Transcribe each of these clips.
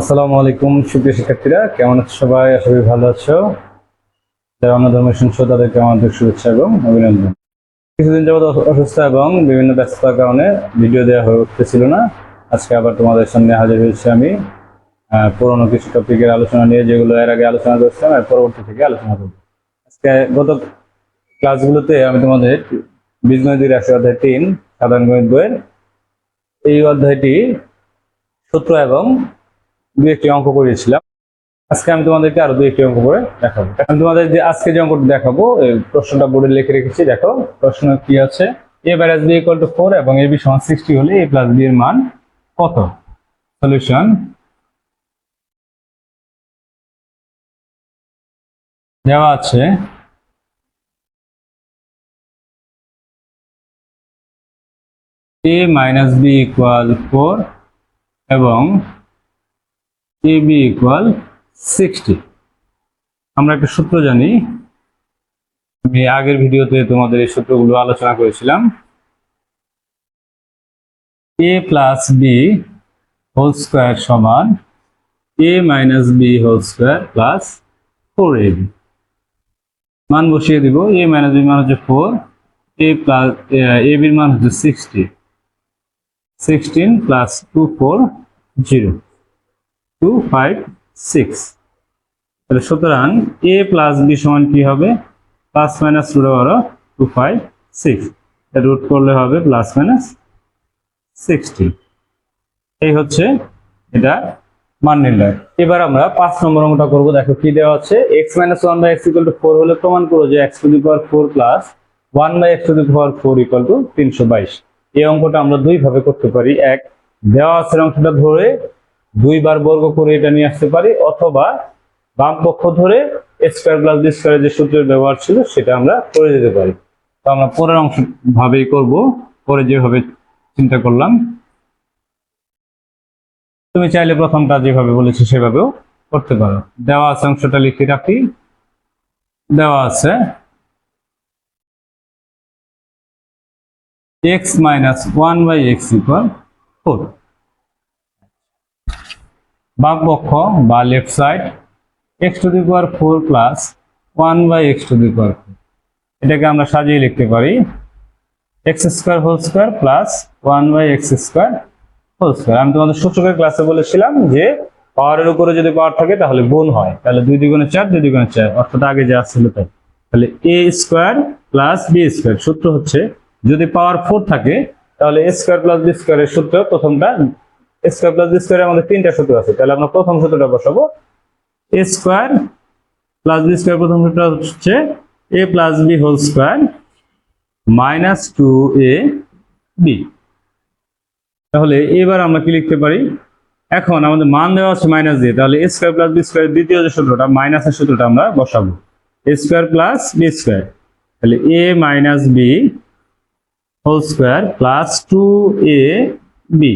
আসসালামু আলাইকুম, সুপ্রিয় শিক্ষার্থীরা। কেমন আছো সবাই? আশা করি ভালো আছো। যারা অন্য ধর্মের শুনছো, তাদেরকে আমাদের শুভেচ্ছা এবং অভিনন্দন। কিছুদিন যাবত অসুস্থ এবং বিভিন্ন ব্যস্ততার কারণে ভিডিও দেওয়া হয়ে উঠতেছিল না। আজকে আবার তোমাদের সামনে হাজির হয়েছি আমি। পুরোনো কিছু টপিকের আলোচনা নিয়ে, যেগুলো এর আগে আলোচনা করছিলাম এর পরবর্তী থেকে আলোচনা করব। আজকে গত ক্লাসগুলোতে আমি তোমাদের বীজগণিতের একশো অধ্যায় তিন, সাধারণ গণিত বইয়ের এই অধ্যায়টি সূত্র এবং দু একটি অঙ্ক করিয়েছিলাম। আজকে আমি তোমাদেরকে আরও দু একটি অঙ্ক করে দেখাবো। আমি তোমাদের যে আজকে যে অঙ্কটা দেখাবো প্রশ্নটা বোর্ডে লিখে রেখেছি, দেখো। প্রশ্ন কি আছে? এ ব্যারাজ বি ইকুয়াল টু ফোর এবং এ বি সমান সিক্সটি হলে এ প্লাস বি এর মান কত? সলিউশন দেওয়া আছে। A minus B equal four এবং এ বি ইকুয়াল সিক্সটি আমরা একটা সূত্র জানি। আমি আগের ভিডিওতে তোমাদের এই সূত্রগুলো আলোচনা করেছিলাম। A plus B whole square সমান A minus B whole square plus four A B মান বসিয়ে দিব। এ মাইনাস বি মান হচ্ছে ফোর এ প্লাস এ বির মান হচ্ছে sixty sixteen plus two four zero two five six তাহলে সুতরাং এ প্লাস বি সমান কি হবে? Plus minus root over two five six root করলে হবে প্লাস মাইনাস সিক্সটি এই হচ্ছে এটা মান নির্ণয়। এবার আমরা পাঁচ নম্বর অঙ্কটা করব। দেখো কি দেওয়া আছে? X minus one by X equal to four হলে প্রমাণ করো যে X to the power four plus one by X to the power four equal to তিনশো বাইশ। এই অঙ্কটা আমরা দুই ভাবে করতে পারি। এক, দেওয়া আছে অংশটা ধরে দুইবার বর্গ করে এটা নিয়ে আসতে পারি, অথবা বাম পক্ষ ধরে স্কোয়ার প্লাস বি স্কোয়ারের যে সূত্রের ব্যবহার ছিল সেটা আমরা করে দিতে পারি। তো আমরা পরের অংশ ভাবেই করব, পরে যেভাবে চিন্তা করলাম। তুমি চাইলে প্রথমটা যেভাবে বলেছি সেভাবেও করতে পারো। দেওয়া আছে অংশটা লিখে রাখি। দেওয়া আছে X minus one by X equal four বাম পক্ষ বা left side X to the power four plus one by X to the power four এটাকে আমরা সাজিয়ে লিখতে পারি X square whole square plus one by X square whole square আমি তোমাদের সূচকের ক্লাসে বলেছিলাম যে পাওয়ারের উপরে যদি পাওয়ার থাকে তাহলে গুণ হয়। তাহলে দুই দ্বিগুণে চার, দুই দ্বিগুণে চার, অর্থাৎ আগে যে আসছিল তাই। তাহলে A square plus B square সূত্র হচ্ছে যদি পাওয়ার ফোর থাকে, তাহলে এ স্কোয়ার প্লাস বি স্কোয়ারের সূত্র প্রথমটা স্কোয়ার প্লাস বি স্কোয়ারে আমাদের তিনটা সূত্র আছে। তাহলে আমরা প্রথম সূত্রটা বসাবো। A square plus B square প্রথম সূত্র হচ্ছে A plus B whole square minus two A B তাহলে এবার আমরা কি লিখতে পারি? এখন আমাদের মান দেওয়া আছে মাইনাস দিয়ে। তাহলে A square plus B square দ্বিতীয় যে সূত্রটা মাইনাসের সূত্রটা আমরা বসাবো। A square plus B square তাহলে A minus B whole square plus two A B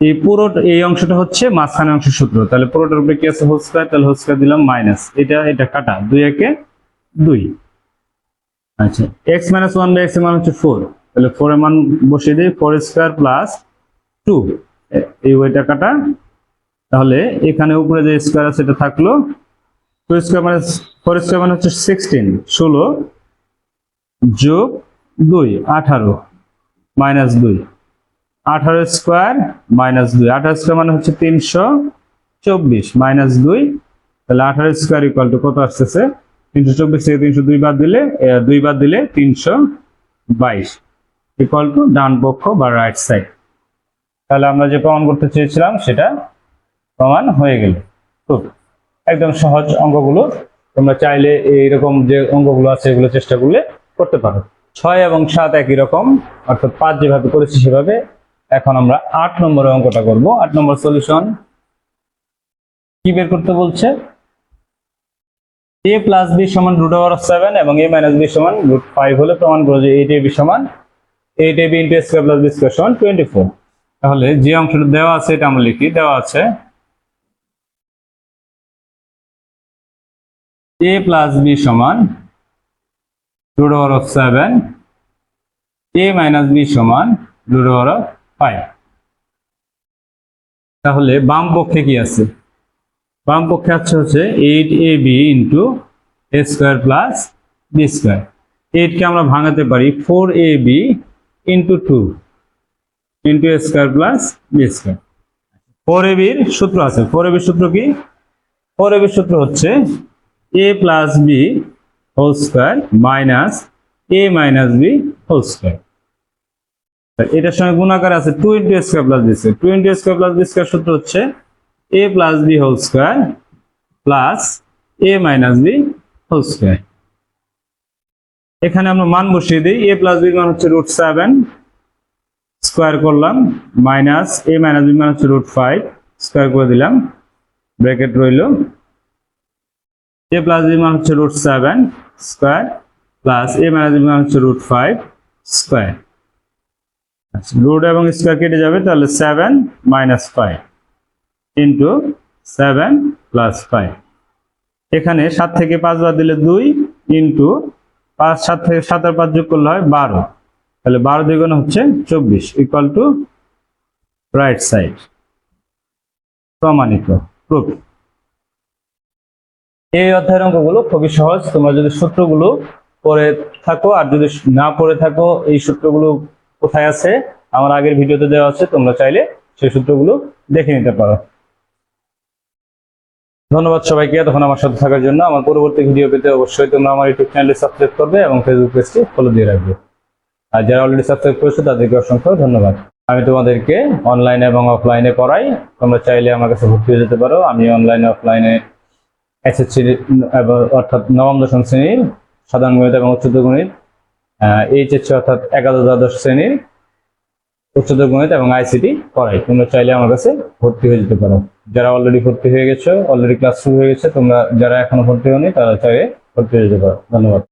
এই পুরো, এই অংশটা হচ্ছে মাঝখানে অংশের সূত্র। তাহলে পুরোটার উপরে কি আছে? হোল স্কোয়ার তাহলে হোল স্কোয়ার দিলাম মাইনাস এটা এটা কাটা। দুই একে দুই। আচ্ছা এক্স মাইনাস ওয়ান বাই এক্সের মান হচ্ছে ফোর তাহলে ফোর এর মান বসিয়ে দিই ফোর স্কোয়ার প্লাস টু এই ওইটা কাটা। তাহলে এখানে উপরে যে স্কোয়ার আছে, এটা থাকল টু স্কোয়ার মানে ফোর স্কোয়ার মানে হচ্ছে সিক্সটিন ষোলো যোগ দুই, আঠারো। মাইনাস দুই। আঠারো স্কোয়ার মাইনাস দুই। আঠারো স্কোয়ার মানে হচ্ছে তিনশো চব্বিশ মাইনাস দুই। তাহলে আঠারো স্কোয়ার ইকুয়াল টু কত আসতেছে? তিনশো চব্বিশ থেকে তিনশো দুই বাদ দিলে দুই বাদ দিলে তিনশো বাইশ। ইকুয়াল টু ডান পক্ষ বা রাইট সাইড তাহলে আমরা যে প্রমাণ করতে চেয়েছিলাম, সেটা প্রমাণ হয়ে গেল। খুব একদম সহজ অঙ্কগুলো। তোমরা চাইলে এইরকম যে অঙ্কগুলো আছে, এগুলো চেষ্টা করলে করতে পারো। ছয় এবং সাত একই রকম, অর্থাৎ পাঁচ যেভাবে করেছি সেভাবে এখন আমরা আট নম্বরের অঙ্কটা করব। আট নম্বর সলিউশন কি বের করতে বলছে? এ প্লাস বি সমান রুট ওভার অফ সেভেন এবং এ মাইনাস বি সমান রুট ফাইভ হলে প্রমাণ করো যে এইট এ বি সমান eight A B into square plus B square সমান টোয়েন্টি ফোর তাহলে যে অংশটা দেওয়া আছে এটা আমরা লিখি, দেওয়া আছে এ প্লাস বি সমান root over of seven A minus B সমান রুট ওভার অফ ফাইভ তাহলে বাম পক্ষে কি আছে? বাম পক্ষে আছে হচ্ছে eight A B into A square plus B square এইটকে আমরা ভাঙাতে পারি four A B into two into A square plus B square four A বির সূত্র আছে। ফোর এ বির সূত্র কি? ফোর এ বির সূত্র হচ্ছে A plus B whole square minus A minus B whole square এটার সঙ্গে গুণাকার আছে two into square plus B square two into square plus B square সূত্র হচ্ছে A plus B whole square plus A minus B whole square এখানে আমরা মান বসিয়ে দিই। এ প্লাস বি মান হচ্ছে রুট সেভেন স্কোয়ার করলাম মাইনাস এ মাইনাস বি মান হচ্ছে রুট ফাইভ স্কোয়ার করে দিলাম। ব্র্যাকেট রইল। এ প্লাস বি মান হচ্ছে root seven square plus A minus B মান হচ্ছে রুট ফাইভ স্কোয়ার রুট এবং স্কোয়ার কেটে যাবে, তাহলে seven minus five into seven plus five এখানে সাত থেকে পাঁচ বার দিলে দুই ইন্টু পাঁচ, সাত থেকে সাত আর পাঁচ যোগ করলে হয় বারো। তাহলে বারো দ্বিগুণ হচ্ছে চব্বিশ ইকুয়াল টু রাইট সাইড প্রমাণিত প্রুফ এই অধ্যায়ের অঙ্কগুলো খুবই সহজ। তোমরা যদি সূত্রগুলো পড়ে থাকো আর যদি না পড়ে থাকো, এই সূত্রগুলো কোথায় আছে, আমার আগের ভিডিওতে দেওয়া আছে, তোমরা চাইলে সেই সূত্রগুলো দেখে নিতে পারো। ধন্যবাদ সবাইকে তখন আমার সাথে থাকার জন্য। আমার পরবর্তী ভিডিও পেতে অবশ্যই তোমরা আমার ইউটিউব চ্যানেলটি সাবস্ক্রাইব করবে এবং ফেসবুক পেজটি ফলো দিয়ে রাখবে। আর যারা অলরেডি সাবস্ক্রাইব করেছে, তাদেরকে অসংখ্য ধন্যবাদ। আমি তোমাদেরকে অনলাইনে এবং অফলাইনে পড়াই। তোমরা চাইলে আমার কাছে ভর্তি হয়ে যেতে পারো। আমি অনলাইনে অফলাইনে এসএসসি অর্থাৎ নবম দশম শ্রেণির সাধারণ গণিত এবং উচ্চতর গণিত এইচএসসি অর্থাৎ একাদশ দ্বাদশ শ্রেণির উচ্চতর গণিত এবং আইসিটি পড়াই। তোমরা চাইলে আমার কাছে ভর্তি হয়ে যেতে পারো। যারা অলরেডি ভর্তি হয়ে গেছো অলরেডি ক্লাস শুরু হয়ে গেছে, তোমরা যারা এখনও ভর্তি হওনি তারা চাইলে ভর্তি হয়ে যেতে পারো। ধন্যবাদ।